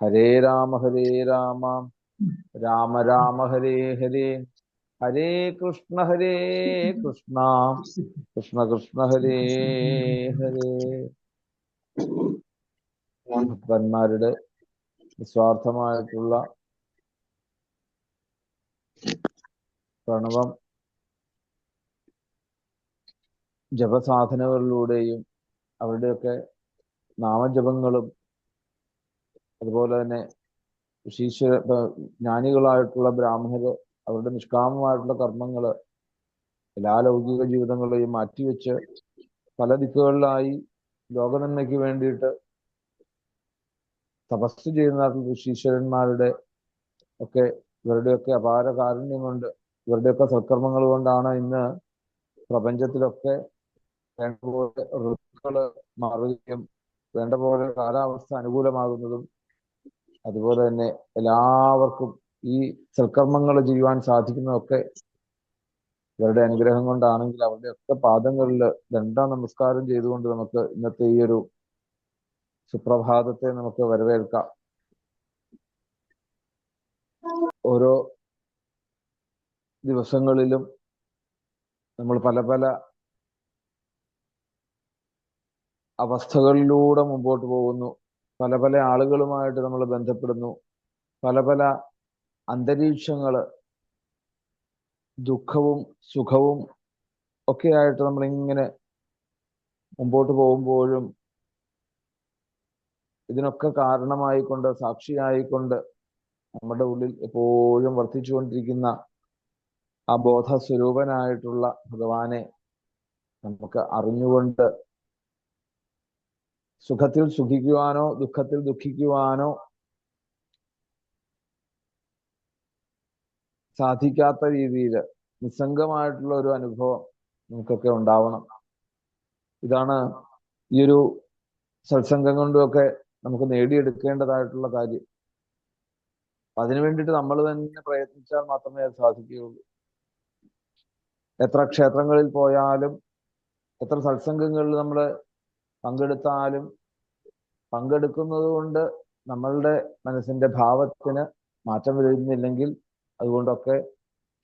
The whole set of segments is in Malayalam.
ഹരേ രാമ ഹരേ രാമ. രാമ രാമ ഹരേ ഹരേ. ഹരേ കൃഷ്ണ ഹരേ കൃഷ്ണ. കൃഷ്ണ കൃഷ്ണ ഹരേ ഹരേ. ഭക്തന്മാരുടെ നിസ്വാർത്ഥമായിട്ടുള്ള പ്രണവം ജപസാധനകളിലൂടെയും അവരുടെയൊക്കെ നാമജപങ്ങളും അതുപോലെ തന്നെ ഋഷീശ്വര ജ്ഞാനികളായിട്ടുള്ള ബ്രാഹ്മണര് അവരുടെ നിഷ്കാമമായിട്ടുള്ള കർമ്മങ്ങൾ എല്ലാ ലൗകിക ജീവിതങ്ങളെയും മാറ്റിവെച്ച് പല ദിക്കുകളിലായി ലോകനന്മയ്ക്ക് വേണ്ടിയിട്ട് തപസ് ചെയ്യുന്ന ഋഷീശ്വരന്മാരുടെ ഒക്കെ ഇവരുടെയൊക്കെ അപാര കാരുണ്യം കൊണ്ട് ഇവരുടെയൊക്കെ സൽക്കർമ്മങ്ങൾ കൊണ്ടാണ് ഇന്ന് പ്രപഞ്ചത്തിലൊക്കെ വേണ്ട പോലെ ഋതുക്കൾ മാറുകയും വേണ്ട പോലെ കാലാവസ്ഥ അനുകൂലമാകുന്നതും അതുപോലെ തന്നെ എല്ലാവർക്കും ഈ സൽക്കർമ്മങ്ങൾ ചെയ്യുവാൻ സാധിക്കുന്നതൊക്കെ ഇവരുടെ അനുഗ്രഹം കൊണ്ടാണെങ്കിൽ അവരുടെ ഒക്കെ പാദങ്ങളിൽ ദണ്ഡ നമസ്കാരം ചെയ്തുകൊണ്ട് നമുക്ക് ഇന്നത്തെ ഈ ഒരു സുപ്രഭാതത്തെ നമുക്ക് വരവേൽക്കാം. ഓരോ ദിവസങ്ങളിലും നമ്മൾ പല പല അവസ്ഥകളിലൂടെ മുമ്പോട്ട് പോകുന്നു. പല പല ആളുകളുമായിട്ട് നമ്മൾ ബന്ധപ്പെടുന്നു. പല പല അന്തരീക്ഷങ്ങൾ ദുഃഖവും സുഖവും ഒക്കെയായിട്ട് നമ്മളിങ്ങനെ മുമ്പോട്ട് പോകുമ്പോഴും ഇതിനൊക്കെ കാരണമായിക്കൊണ്ട് സാക്ഷിയായിക്കൊണ്ട് നമ്മുടെ ഉള്ളിൽ എപ്പോഴും വർദ്ധിച്ചുകൊണ്ടിരിക്കുന്ന ആ ബോധസ്വരൂപനായിട്ടുള്ള ഭഗവാനെ നമുക്ക് അറിഞ്ഞുകൊണ്ട് സുഖത്തിൽ സുഖിക്കുവാനോ ദുഃഖത്തിൽ ദുഃഖിക്കുവാനോ സാധിക്കാത്ത രീതിയിൽ നിസ്സംഗമായിട്ടുള്ള ഒരു അനുഭവം നമുക്കൊക്കെ ഉണ്ടാവണം. ഇതാണ് ഈ ഒരു സത്സംഗം കൊണ്ടുമൊക്കെ നമുക്ക് നേടിയെടുക്കേണ്ടതായിട്ടുള്ള കാര്യം. അതിനു വേണ്ടിയിട്ട് നമ്മൾ തന്നെ പ്രയത്നിച്ചാൽ മാത്രമേ അത് സാധിക്കുകയുള്ളൂ. എത്ര ക്ഷേത്രങ്ങളിൽ പോയാലും എത്ര സത്സംഗങ്ങളിൽ നമ്മൾ പങ്കെടുത്താലും പങ്കെടുക്കുന്നത് കൊണ്ട് നമ്മളുടെ മനസ്സിന്റെ ഭാവത്തിന് മാറ്റം വരുന്നില്ലെങ്കിൽ അതുകൊണ്ടൊക്കെ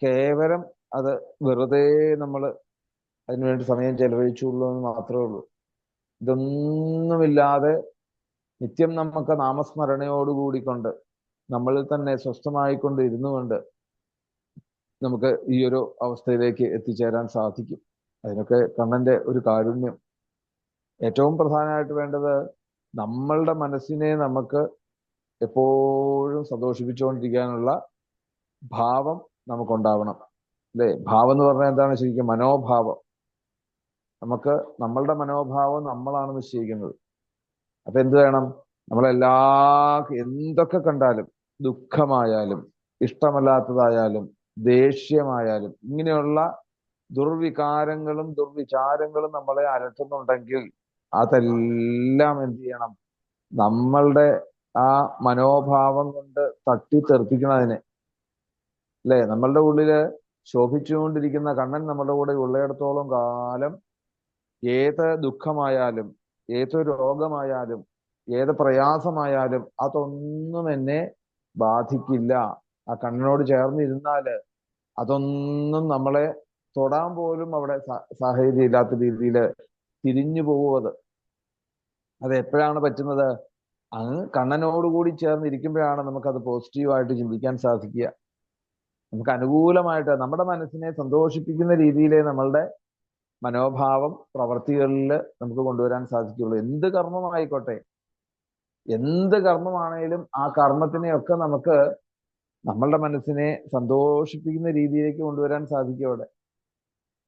കേവലം അത് വെറുതെ നമ്മൾ അതിനുവേണ്ടി സമയം ചെലവഴിച്ചുള്ളൂ എന്ന് മാത്രമേ ഉള്ളൂ. ഇതൊന്നുമില്ലാതെ നിത്യം നമുക്ക് നാമസ്മരണയോടുകൂടിക്കൊണ്ട് നമ്മളിൽ തന്നെ സ്വസ്ഥമായിക്കൊണ്ട് ഇരുന്നു കൊണ്ട് നമുക്ക് ഈ ഒരു അവസ്ഥയിലേക്ക് എത്തിച്ചേരാൻ സാധിക്കും. അതിനൊക്കെ കണ്ണന്റെ ഒരു കാരുണ്യം ഏറ്റവും പ്രധാനമായിട്ട് വേണ്ടത് നമ്മളുടെ മനസ്സിനെ നമുക്ക് എപ്പോഴും സന്തോഷിപ്പിച്ചുകൊണ്ടിരിക്കാനുള്ള ഭാവം നമുക്കുണ്ടാവണം. അല്ലേ? ഭാവം എന്ന് പറഞ്ഞാൽ എന്താണ് ശരിക്കും? മനോഭാവം. നമുക്ക് നമ്മളുടെ മനോഭാവം നമ്മളാണ് നിശ്ചയിക്കുന്നത്. അപ്പൊ എന്ത് വേണം? നമ്മളെല്ലാ എന്തൊക്കെ കണ്ടാലും ദുഃഖമായാലും ഇഷ്ടമല്ലാത്തതായാലും ദേഷ്യമായാലും ഇങ്ങനെയുള്ള ദുർവികാരങ്ങളും ദുർവിചാരങ്ങളും നമ്മളെ അലട്ടുന്നുണ്ടെങ്കിൽ അതെല്ലാം എന്ത് ചെയ്യണം? നമ്മളുടെ ആ മനോഭാവം കൊണ്ട് തട്ടി അതിനെ അല്ലെ? നമ്മളുടെ ഉള്ളിൽ ശോഭിച്ചുകൊണ്ടിരിക്കുന്ന കണ്ണൻ നമ്മുടെ കൂടെ ഉള്ളിടത്തോളം കാലം ഏത് ദുഃഖമായാലും ഏത് രോഗമായാലും ഏത് പ്രയാസമായാലും അതൊന്നും എന്നെ ബാധിക്കില്ല. ആ കണ്ണനോട് ചേർന്നിരുന്നാൽ അതൊന്നും നമ്മളെ തൊടാൻ പോലും അവിടെ സാഹചര്യം ഇല്ലാത്ത രീതിയിൽ തിരിഞ്ഞു പോകുന്നത് അത് എപ്പോഴാണ് പറ്റുന്നത്? അങ്ങ് കണ്ണനോടുകൂടി ചേർന്നിരിക്കുമ്പോഴാണ് നമുക്കത് പോസിറ്റീവായിട്ട് ചിന്തിക്കാൻ സാധിക്കുക. നമുക്ക് അനുകൂലമായിട്ട് നമ്മുടെ മനസ്സിനെ സന്തോഷിപ്പിക്കുന്ന രീതിയിലേ നമ്മളുടെ മനോഭാവം പ്രവർത്തികളിൽ നമുക്ക് കൊണ്ടുവരാൻ സാധിക്കുള്ളൂ എന്ത് കർമ്മമായിക്കോട്ടെ എന്ത് കർമ്മമാണേലും ആ കർമ്മത്തിനെയൊക്കെ നമുക്ക് നമ്മളുടെ മനസ്സിനെ സന്തോഷിപ്പിക്കുന്ന രീതിയിലേക്ക് കൊണ്ടുവരാൻ സാധിക്കും അവിടെ.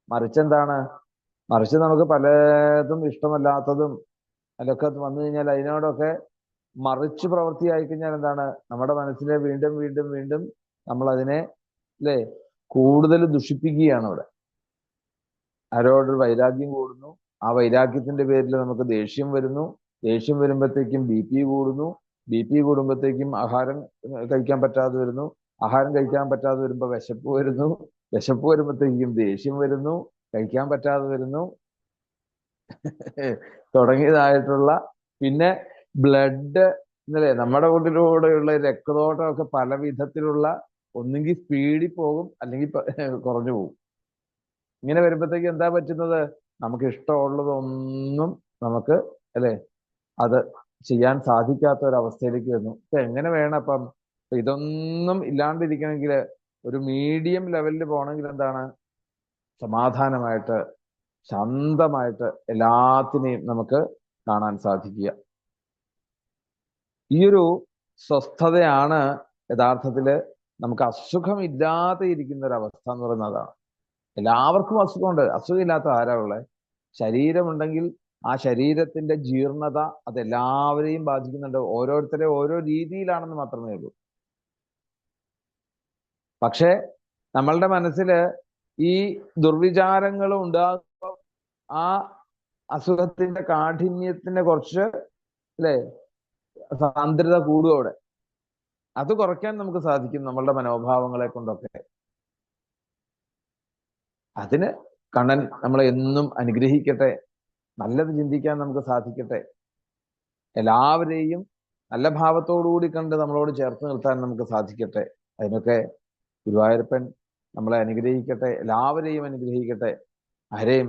മറിച്ച് എന്താണ്? മറിച്ച് നമുക്ക് പലതും ഇഷ്ടമല്ലാത്തതും അതിലൊക്കെ വന്നു കഴിഞ്ഞാൽ അതിനോടൊക്കെ മറിച്ച് പ്രവൃത്തിയായി കഴിഞ്ഞാൽ എന്താണ്? നമ്മുടെ മനസ്സിനെ വീണ്ടും വീണ്ടും വീണ്ടും നമ്മൾ അതിനെ അല്ലേ കൂടുതൽ ദുഷിപ്പിക്കുകയാണ് അവിടെ ആരോടൊരു വൈരാഗ്യം കൂടുന്നു ആ വൈരാഗ്യത്തിന്റെ പേരിൽ നമുക്ക് ദേഷ്യം വരുന്നു. ദേഷ്യം വരുമ്പോഴത്തേക്കും ബി പി കൂടുന്നു. ബി പി കൂടുമ്പോഴത്തേക്കും ആഹാരം കഴിക്കാൻ പറ്റാതെ വരുന്നു. ആഹാരം കഴിക്കാൻ പറ്റാതെ വരുമ്പോൾ വിശപ്പ് വരുന്നു. വിശപ്പ് വരുമ്പോഴത്തേക്കും ദേഷ്യം വരുന്നു. കഴിക്കാൻ പറ്റാതെ വരുന്നു. തുടങ്ങിയതായിട്ടുള്ള പിന്നെ ബ്ലഡ് ഇന്നലെ നമ്മുടെ കൂട്ടിലൂടെയുള്ള രക്തോട്ടമൊക്കെ പല വിധത്തിലുള്ള ഒന്നുകിൽ സ്പീഡിൽ പോകും അല്ലെങ്കിൽ കുറഞ്ഞു പോകും. ഇങ്ങനെ വരുമ്പോഴത്തേക്ക് എന്താ പറ്റുന്നത്? നമുക്ക് ഇഷ്ടമുള്ളതൊന്നും നമുക്ക് അല്ലെ? അത് ചെയ്യാൻ സാധിക്കാത്ത ഒരു അവസ്ഥയിലേക്ക് വരുന്നു. ഇപ്പൊ എങ്ങനെ വേണം അപ്പം? ഇതൊന്നും ഇല്ലാണ്ടിരിക്കണമെങ്കിൽ ഒരു മീഡിയം ലെവലിൽ പോകണമെങ്കിൽ എന്താണ്? സമാധാനമായിട്ട് ശാന്തമായിട്ട് എല്ലാത്തിനെയും നമുക്ക് കാണാൻ സാധിക്കുക. ഈ ഒരു സ്വസ്ഥതയാണ് യഥാർത്ഥത്തിൽ നമുക്ക് അസുഖമില്ലാതെ ഇരിക്കുന്ന ഒരു അവസ്ഥ എന്ന് പറയുന്നതാണ് എല്ലാവർക്കും അസുഖമുണ്ട്. അസുഖമില്ലാത്ത ആരാ ഉള്ളത് ശരീരമുണ്ടെങ്കിൽ ആ ശരീരത്തിന്റെ ജീർണത അത് എല്ലാവരെയും ബാധിക്കുന്നുണ്ട്. ഓരോരുത്തരെ ഓരോ രീതിയിലാണെന്ന് മാത്രമേ ഉള്ളൂ. പക്ഷേ നമ്മളുടെ മനസ്സിൽ ഈ ദുർവിചാരങ്ങൾ ഉണ്ടാകുമ്പോൾ ആ അസുഖത്തിന്റെ കാഠിന്യത്തിന്റെ കുറച്ച് അല്ലെ സാന്ദ്രത കൂടും അവിടെ. അത് കുറയ്ക്കാൻ നമുക്ക് സാധിക്കും നമ്മളുടെ മനോഭാവങ്ങളെ കൊണ്ടൊക്കെ. അതിന് കണ്ണൻ നമ്മളെ എന്നും അനുഗ്രഹിക്കട്ടെ. നല്ലത് ചിന്തിക്കാൻ നമുക്ക് സാധിക്കട്ടെ. എല്ലാവരെയും നല്ല ഭാവത്തോടുകൂടി കണ്ട് നമ്മളോട് ചേർത്ത് നിർത്താൻ നമുക്ക് സാധിക്കട്ടെ. അതിനൊക്കെ ഗുരുവായൂരപ്പൻ നമ്മളെ അനുഗ്രഹിക്കട്ടെ എല്ലാവരെയും അനുഗ്രഹിക്കട്ടെ. ആരെയും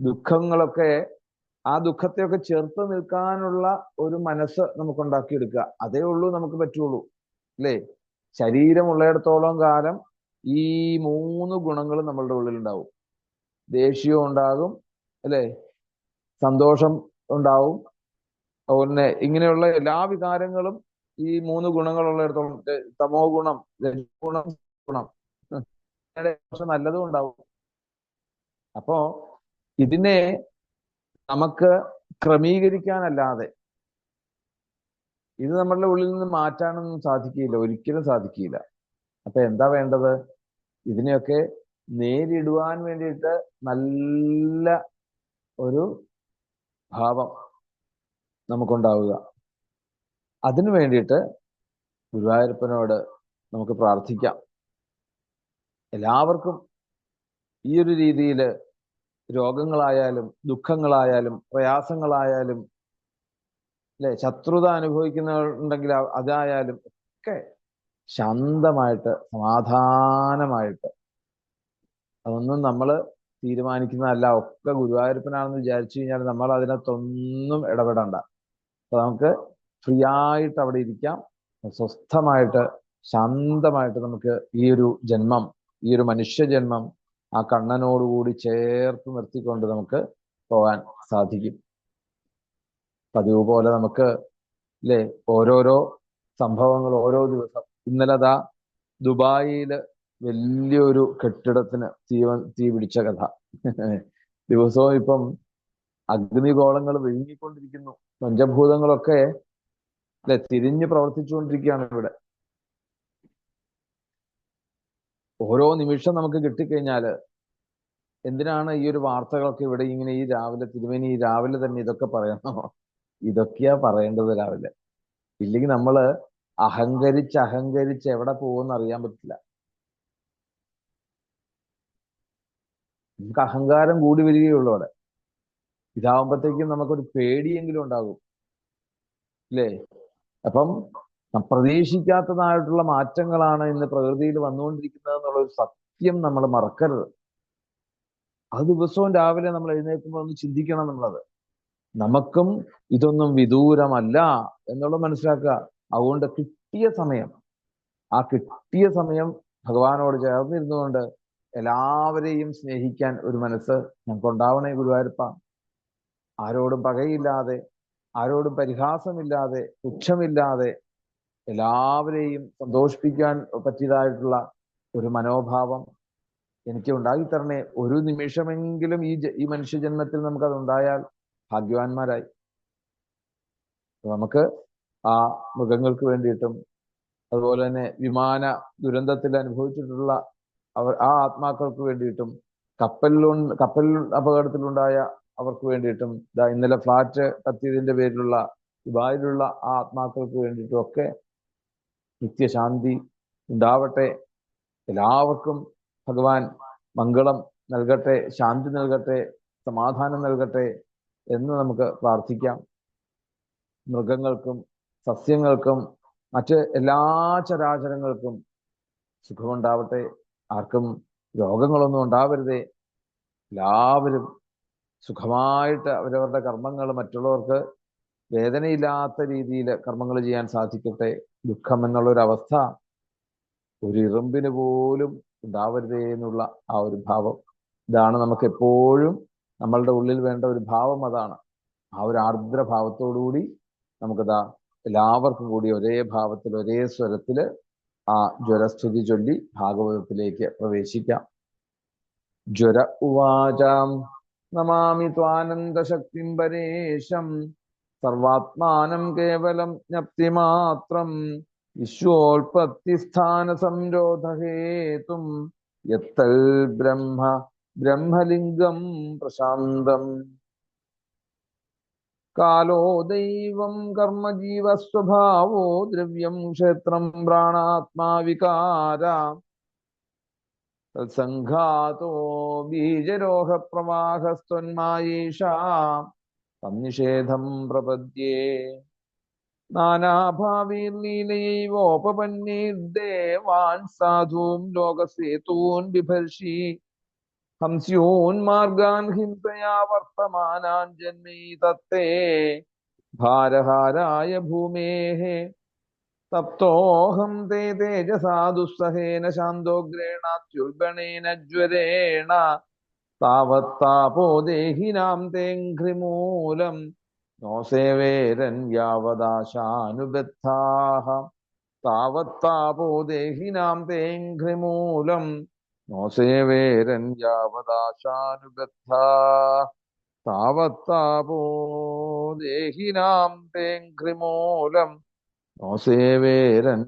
ദുഃഖങ്ങളൊക്കെ ആ ദുഃഖത്തെയൊക്കെ ചേർത്ത് നിൽക്കാനുള്ള ഒരു മനസ്സ് നമുക്ക് ഉണ്ടാക്കിയെടുക്കുക അതേ ഉള്ളൂ നമുക്ക് പറ്റുള്ളൂ അല്ലേ? ശരീരമുള്ളിടത്തോളം കാലം ഈ മൂന്ന് ഗുണങ്ങൾ നമ്മളുടെ ഉള്ളിൽ ഉണ്ടാവും ദേഷ്യവും ഉണ്ടാകും അല്ലേ? സന്തോഷം ഉണ്ടാവും. പിന്നെ ഇങ്ങനെയുള്ള എല്ലാ വികാരങ്ങളും ഈ മൂന്ന് ഗുണങ്ങളുള്ളിടത്തോളം തമോ ഗുണം രജോഗുണം ഗുണം പക്ഷെ നല്ലതും ഉണ്ടാവും. അപ്പോ ഇതിനെ നമുക്ക് ക്രമീകരിക്കാനല്ലാതെ ഇത് നമ്മളുടെ ഉള്ളിൽ നിന്ന് മാറ്റാനൊന്നും സാധിക്കില്ല ഒരിക്കലും സാധിക്കില്ല അപ്പൊ എന്താ വേണ്ടത്? ഇതിനെയൊക്കെ നേരിടുവാൻ വേണ്ടിയിട്ട് നല്ല ഒരു ഭാവം നമുക്കുണ്ടാവുക. അതിനു വേണ്ടിയിട്ട് ഗുരുവായൂരപ്പനോട് നമുക്ക് പ്രാർത്ഥിക്കാം. എല്ലാവർക്കും ഈ ഒരു രീതിയിൽ രോഗങ്ങളായാലും ദുഃഖങ്ങളായാലും പ്രയാസങ്ങളായാലും അല്ലെ ശത്രുത അനുഭവിക്കുന്നുണ്ടെങ്കിൽ അതായാലും ഒക്കെ ശാന്തമായിട്ട് സമാധാനമായിട്ട് അതൊന്നും നമ്മൾ തീരുമാനിക്കുന്നതല്ല. ഒക്കെ ഗുരുവായൂരപ്പനാണെന്ന് വിചാരിച്ചു കഴിഞ്ഞാൽ നമ്മൾ അതിനകത്തൊന്നും ഇടപെടണ്ട. അപ്പൊ നമുക്ക് ഫ്രീ ആയിട്ട് അവിടെ ഇരിക്കാം. സ്വസ്ഥമായിട്ട് ശാന്തമായിട്ട് നമുക്ക് ഈ ഒരു ജന്മം ഈ ഒരു മനുഷ്യജന്മം ആ കണ്ണനോടുകൂടി ചേർത്ത് നിർത്തിക്കൊണ്ട് നമുക്ക് പോകാൻ സാധിക്കും. പതിവ് പോലെ നമുക്ക് അല്ലേ ഓരോരോ സംഭവങ്ങൾ ഓരോ ദിവസം ഇന്നലെ ദാ ദുബായിൽ വലിയൊരു കെട്ടിടത്തിന് തീ തീ പിടിച്ച കഥ. ദിവസവും ഇപ്പം അഗ്നിഗോളങ്ങൾ വിഴുങ്ങിക്കൊണ്ടിരിക്കുന്നു. പഞ്ചഭൂതങ്ങളൊക്കെ അല്ലെ തിരിഞ്ഞ് പ്രവർത്തിച്ചുകൊണ്ടിരിക്കുകയാണ് ഇവിടെ. ഓരോ നിമിഷം നമുക്ക് കിട്ടിക്കഴിഞ്ഞാൽ എന്തിനാണ് ഈ ഒരു വാർത്തകളൊക്കെ ഇവിടെ ഇങ്ങനെ ഈ രാവിലെ തിരുമേനി ഈ രാവിലെ തന്നെ ഇതൊക്കെ പറയണോ? ഇതൊക്കെയാ പറയേണ്ടത് രാവിലെ. ഇല്ലെങ്കിൽ നമ്മൾ അഹങ്കരിച്ച് അഹങ്കരിച്ച് എവിടെ പോകുമെന്ന് അറിയാൻ പറ്റില്ല. നമുക്ക് അഹങ്കാരം കൂടി വരികയുള്ളൂ അവിടെ. ഇതാവുമ്പോഴത്തേക്കും നമുക്കൊരു പേടിയെങ്കിലും ഉണ്ടാകും. അല്ലേ അപ്പം പ്രതീക്ഷിക്കാത്തതായിട്ടുള്ള മാറ്റങ്ങളാണ് ഇന്ന് പ്രകൃതിയിൽ വന്നുകൊണ്ടിരിക്കുന്നത് എന്നുള്ള ഒരു സത്യം നമ്മൾ മറക്കരുത്. അത് ദിവസവും രാവിലെ നമ്മൾ എഴുന്നേൽക്കുമ്പോൾ ഒന്ന് ചിന്തിക്കണം എന്നുള്ളത്. നമുക്കും ഇതൊന്നും വിദൂരമല്ല എന്നുള്ളത് മനസ്സിലാക്കുക. അതുകൊണ്ട് കിട്ടിയ സമയം ആ കിട്ടിയ സമയം ഭഗവാനോട് ചേർന്നിരുന്നുകൊണ്ട് എല്ലാവരെയും സ്നേഹിക്കാൻ ഒരു മനസ്സ് ഞങ്ങൾക്ക് ഉണ്ടാവണേ ഗുരുവായൂരപ്പ. ആരോടും പകയില്ലാതെ ആരോടും പരിഹാസമില്ലാതെ പുച്ഛമില്ലാതെ എല്ലാവരെയും സന്തോഷിപ്പിക്കാൻ പറ്റിയതായിട്ടുള്ള ഒരു മനോഭാവം എനിക്ക് ഉണ്ടാക്കിത്തരണേ ഒരു നിമിഷമെങ്കിലും ഈ ഈ മനുഷ്യജന്മത്തിൽ നമുക്കത് ഉണ്ടായാൽ ഭാഗ്യവാന്മാരായി. നമുക്ക് ആ മൃഗങ്ങൾക്ക് വേണ്ടിയിട്ടും അതുപോലെ തന്നെ വിമാന ദുരന്തത്തിൽ അനുഭവിച്ചിട്ടുള്ള അവർ ആ ആത്മാക്കൾക്ക് വേണ്ടിയിട്ടും കപ്പലിലു കപ്പൽ അപകടത്തിലുണ്ടായ അവർക്ക് വേണ്ടിയിട്ടും ഇന്നലെ ഫ്ലാറ്റ് കത്തിയതിന്റെ പേരിലുള്ള ദുബായിലുള്ള ആ ആത്മാക്കൾക്ക് വേണ്ടിയിട്ടും ഒക്കെ നിത്യശാന്തി ഉണ്ടാവട്ടെ. എല്ലാവർക്കും ഭഗവാൻ മംഗളം നൽകട്ടെ ശാന്തി നൽകട്ടെ സമാധാനം നൽകട്ടെ എന്ന് നമുക്ക് പ്രാർത്ഥിക്കാം. മൃഗങ്ങൾക്കും സസ്യങ്ങൾക്കും മറ്റ് എല്ലാ ചരാചരങ്ങൾക്കും സുഖമുണ്ടാവട്ടെ ആർക്കും രോഗങ്ങളൊന്നും ഉണ്ടാവരുതേ. എല്ലാവരും സുഖമായിട്ട് അവരവരുടെ കർമ്മങ്ങൾ മറ്റുള്ളവർക്ക് വേദനയില്ലാത്ത രീതിയിൽ കർമ്മങ്ങൾ ചെയ്യാൻ സാധിക്കട്ടെ. ദുഃഖം എന്നുള്ള ഒരു അവസ്ഥ ഒരു ഇറുമ്പിന് പോലും ഉണ്ടാവരുതേ എന്നുള്ള ആ ഒരു ഭാവം. ഇതാണ് നമുക്ക് എപ്പോഴും നമ്മളുടെ ഉള്ളിൽ വേണ്ട ഒരു ഭാവം അതാണ്. ആ ഒരു ആർദ്രഭാവത്തോടുകൂടി നമുക്കതാ എല്ലാവർക്കും കൂടി ഒരേ ഭാവത്തിൽ ഒരേ സ്വരത്തിൽ ആ ജ്വരസ്തുതി ചൊല്ലി ഭാഗവതത്തിലേക്ക് പ്രവേശിക്കാം. ജ്വര ഉവാചാം. നമാമി ത്വാനന്ദശക്തിം പരേശം. സർവാത്മാനം കേവലം ജ്ഞപ്തിമാത്രം വിശ്വോൽപത്തിസ്ഥാന സംരോധഹേതും യത്തൽ ബ്രഹ്മ ബ്രഹ്മലിംഗം പ്രശാന്തം. കാലോ ദൈവം കർമ്മജീവസ്വഭാവോ ദ്രവ്യം ക്ഷേത്രം പ്രാണാത്മാവികാര തത്സംഘാതോ ബീജരോഹ തന്നിഷേധം പ്രപദ്യേ. നാനാഭാവീർലീലയോപപന്നീർദേവാൻ സാധൂൻ ലോകസേതൂൻ ബിഭർഷി ഹംസ്യോന്മാർഗാൻ ഹിംസയാ വർത്തമാനാൻ ജന്മീ തത്തേ. ഭാരഹാരായ ഭൂമേഹ. തപ്തോഹം തേ തേജസാ ദുസ്സഹേന ശാന്തോഗ്രേണാത്യുൽബണേന ജ്വരേണ. താവത്താപോ ദേഹിനാം തേഘ്രിമൂലം നോ സേവേരൻ യാവദാശാനുബദ്ധാഃ താവത്താപോ ദേഹിനാം തേഘ്രിമൂലം നോ സേവേരൻ യാവദാശാനുബദ്ധാ താവത്താപോ ദേഹിനാം തേഘ്രിമൂലം നോ സേവേരൻ